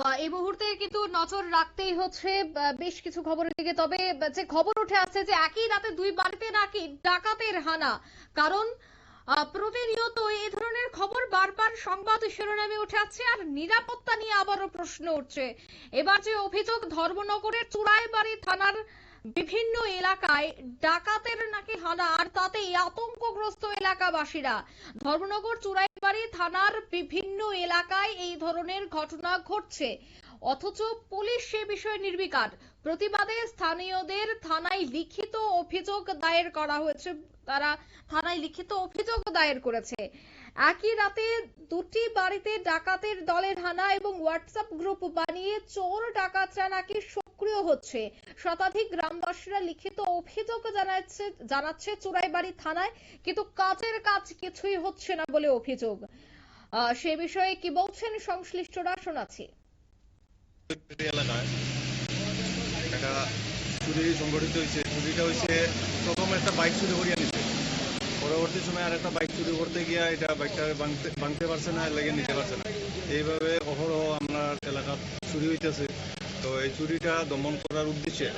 বা এই মুহূর্তে কিন্তু নজর রাখতেই হচ্ছে বেশ কিছু খবরের দিকে। তবে যে খবর উঠে আসছে যে একই রাতে দুই বাড়িতে নাকি ডাকাতের হানা। কারণ প্রতিনিয়ত এই ধরনের খবর বারবার সংবাদ শিরোনামে উঠে আসছে আর নিরাপত্তা নিয়ে আবারও প্রশ্ন উঠছে। এবার যে অভিযোগ ধর্মনগরের চুড়াইবাড়ি থানার বিভিন্ন এলাকায় ডাকাতের নাকি হানা আর তাতেই আতঙ্কগ্রস্ত এলাকাবাসীরা। ধর্মনগর চুড়াইবাড়ি থানার বিভিন্ন এলাকায় এই ধরনের ঘটনা ঘটছে। অথচ পুলিশ সে বিষয়ে নির্বিকার। প্রতিবাদে স্থানীয়দের থানায় লিখিত অভিযোগ দায়ের করা হয়েছে। তারা থানায় লিখিত অভিযোগ দায়ের করেছে। একই রাতে দুটি বাড়িতে ডাকাতের দলের হানা এবং হোয়াটসঅ্যাপ গ্রুপ বানিয়ে চোর, ডাকাতরা নাকি সক্রিয় হচ্ছে। শতাধিক গ্রামবাসীরা লিখিত অভিযোগ জানাচ্ছে জানাচ্ছে চুরাইবাড়ি থানায়, কিন্তু কাজের কাজ কিছুই হচ্ছে না বলে অভিযোগ। সে বিষয়ে কি বলছেন সংশ্লিষ্টরা শোনাচ্ছি। চুরি সংগঠিত হয়েছে। চুরিটা হয়েছে, প্রথম একটা বাইক চুরি করিয়া নিছে। পরবর্তী সময় আর একটা বাইক চুরি করতে গিয়া এটা বাইকটা ভাঙতে ভাঙতে পারছে না, লেগে নিতে পারছে না। এইভাবে অহরহ আপনার এলাকা চুরি হইতেছে। তো এই চুরিটা দমন করার উদ্দেশ্যে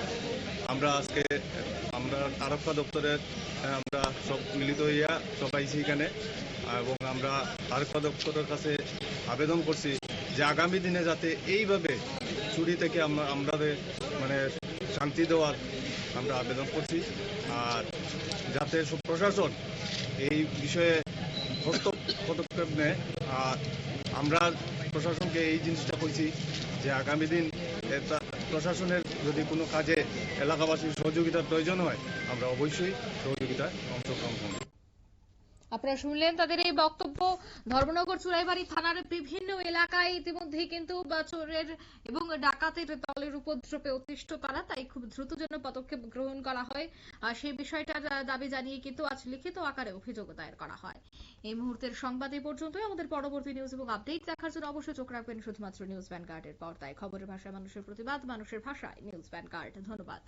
আমরা আজকে, আমরা আরক্ষা দপ্তরের আমরা সব মিলিত হইয়া সব আইছি এখানে, এবং আমরা আরক্ষা দপ্তরের কাছে আবেদন করছি যে আগামী দিনে যাতে এইভাবে চুরি থেকে আমরা আমাদের মানে শান্তি দেওয়ার আমরা আবেদন করছি। আর যাতে প্রশাসন এই বিষয়ে পদক্ষেপ নেয়। আর আমরা প্রশাসনকে এই জিনিসটা কইছি যে আগামী দিন প্রশাসনের যদি কোনো কাজে এলাকাবাসীর সহযোগিতার প্রয়োজন হয়, আমরা অবশ্যই সহযোগিতায় অংশগ্রহণ করব। আপনারা শুনলেন তাদের এই বক্তব্য। ধর্মনগর চুরাইবাড়ি থানার বিভিন্ন এলাকায় ইতিমধ্যেই কিন্তু চোরের এবং ডাকাতের দলের উপদ্রবে অতিষ্ঠ তারা, তাই খুব দ্রুত যেন পদক্ষেপ গ্রহণ করা হয়। আর সেই বিষয়টার দাবি জানিয়ে কিন্তু আজ লিখিত আকারে অভিযোগ দায়ের করা হয়। এই মুহূর্তের সংবাদ এই পর্যন্তই। আমাদের পরবর্তী নিউজ এবং আপডেট দেখার জন্য অবশ্যই চোখ রাখবেন শুধুমাত্র নিউজ ভ্যানগার্ডের পর্দায়। খবরের ভাষায় মানুষের প্রতিবাদ, মানুষের ভাষায় নিউজ ভ্যানগার্ড ধন্যবাদ।